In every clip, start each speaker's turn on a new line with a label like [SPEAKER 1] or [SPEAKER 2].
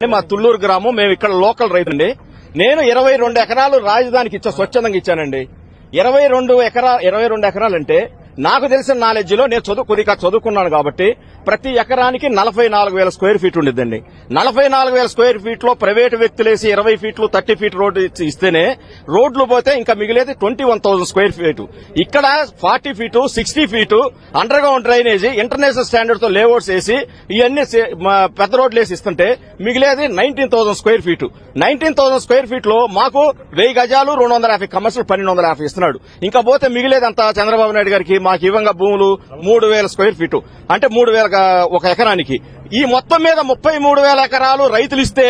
[SPEAKER 1] మా తుళ్ళూరు గ్రామం మేము ఇక్కడ లోకల్ రైతుండి నేను ఇరవై రెండు ఎకరాలు రాజధానికి ఇచ్చా స్వచ్ఛందంగా ఇచ్చానండి. ఇరవై రెండు ఎకరా ఇరవై రెండు ఎకరాలంటే నాకు తెలిసిన నాలెడ్జ్లో నేను చదువు కొద్దిగా చదువుకున్నాను కాబట్టి ప్రతి ఎకరానికి నలభై నాలుగు వేల స్క్వేర్ ఫీట్ ఉండిద్దండి. నలభై నాలుగు వేల స్క్వేర్ ఫీట్లో ప్రైవేట్ వ్యక్తులేసి ఇరవై ఫీట్లు థర్టీ ఫీట్ రోడ్డు ఇస్తేనే రోడ్లు పోతే ఇంకా మిగిలేది twenty one thousand square feet. ఇక్కడ forty feet sixty feet underground drainage international స్టాండర్డ్తో layouts వేసి ఇవన్నీ పెద్ద రోడ్లు వేసి ఇస్తుంటే మిగిలేది nineteen thousand square feet. Nineteen thousand square ఫీట్లో మాకు వెయ్యి గజాలు రెండు వందల యాభై కమర్షియల్ పన్నెండు వందల యాభై ఇస్తున్నాడు. ఇంకా పోతే మిగిలేదంతా చంద్రబాబు నాయుడు గారికి మాకు ఇవ్వంగా భూములు మూడు వేల స్క్వేర్ ఫీట్. అంటే మూడు వేల ఒక ఎకరానికి. ఈ మొత్తం మీద ముప్పై మూడు వేల ఎకరాలు రైతులు ఇస్తే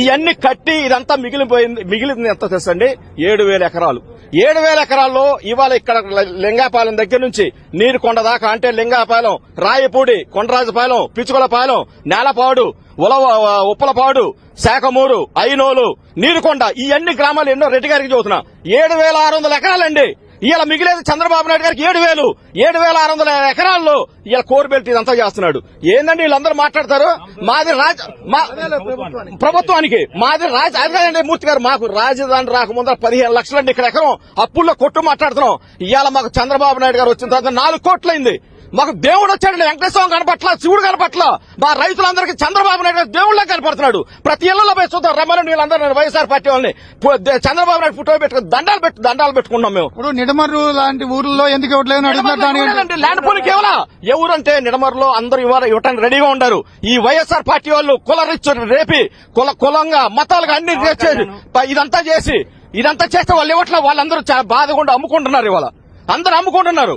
[SPEAKER 1] ఇవన్నీ కట్టి ఇదంతా మిగిలిపోయింది మిగిలింది ఎంత తెలుసండి? ఏడు వేల ఎకరాలు. ఏడు వేల ఎకరాల్లో ఇవాళ ఇక్కడ లింగాపాలెం దగ్గర నుంచి నీరుకొండ దాకా అంటే లింగాపాలెం రాయపూడి కొండరాజుపాలెం పిచ్చుకొలపాలెం నేలపాడు ఉలవ ఉప్పలపాడు శాఖమూరు ఐనోలు నీరుకొండ ఈ అన్ని గ్రామాలు ఎన్నో రెడ్డి గారికి చూస్తున్నా ఏడు వేల ఆరు వందల ఎకరాలండి. ఇవాళ మిగిలేదు చంద్రబాబు నాయుడు గారికి ఏడు వేలు ఏడు వేల ఆరు వందల ఎకరాల్లో ఇవాళ కోరుబెల్ట్ ఇదంతా చేస్తున్నాడు. ఏందండి వీళ్ళందరూ మాట్లాడతారు? మాది రాజ ప్రభుత్వానికి మాది రాజ అదే మూర్తి గారు మాకు రాజధాని రాకముందర పదిహేను లక్షలండి ఇక్కడ ఎకరం. అప్పుల్లో కొట్టు మాట్లాడుతున్నాం. ఇవాళ మాకు చంద్రబాబు నాయుడు గారు వచ్చిన తర్వాత నాలుగు కోట్లయింది. మాకు దేవుడు వచ్చాడండి వెంకటేశ్వరం కనపట్ల శివుడు కనపట్ల. మా రైతులందరికీ చంద్రబాబు నాయుడు దేవుళ్ళ కనపడుతున్నాడు. ప్రతి ఇళ్ళలో పోయి చూద్దాం రమ్మని వీళ్ళందరూ వైఎస్ఆర్ పార్టీ వాళ్ళని. చంద్రబాబు నాయుడు ఫోటో పెట్టుకుని దండాలు పెట్టు దండాలు పెట్టుకున్నాం మేము.
[SPEAKER 2] ఇప్పుడు నిడమర్రు లాంటి ఊర్లలో ఎందుకు
[SPEAKER 1] ఎవరంటే ల్యాండ్ పూలింగ్ కేవలం. ఎవరంటే నిడమరులో అందరూ ఇవాళ ఇవ్వటానికి రెడీగా ఉన్నారు ఈ వైఎస్ఆర్ పార్టీ వాళ్ళు కుల రిచ్ రేపి కుల కులంగా మతాలుగా అన్ని చేసి ఇదంతా చేసి ఇదంతా చేస్తే వాళ్ళు ఇవ్వట్లే వాళ్ళందరూ చా- బాధకుండా అమ్ముకుంటున్నారు ఇవాళ. అందరూ అమ్ముకుంటున్నారు.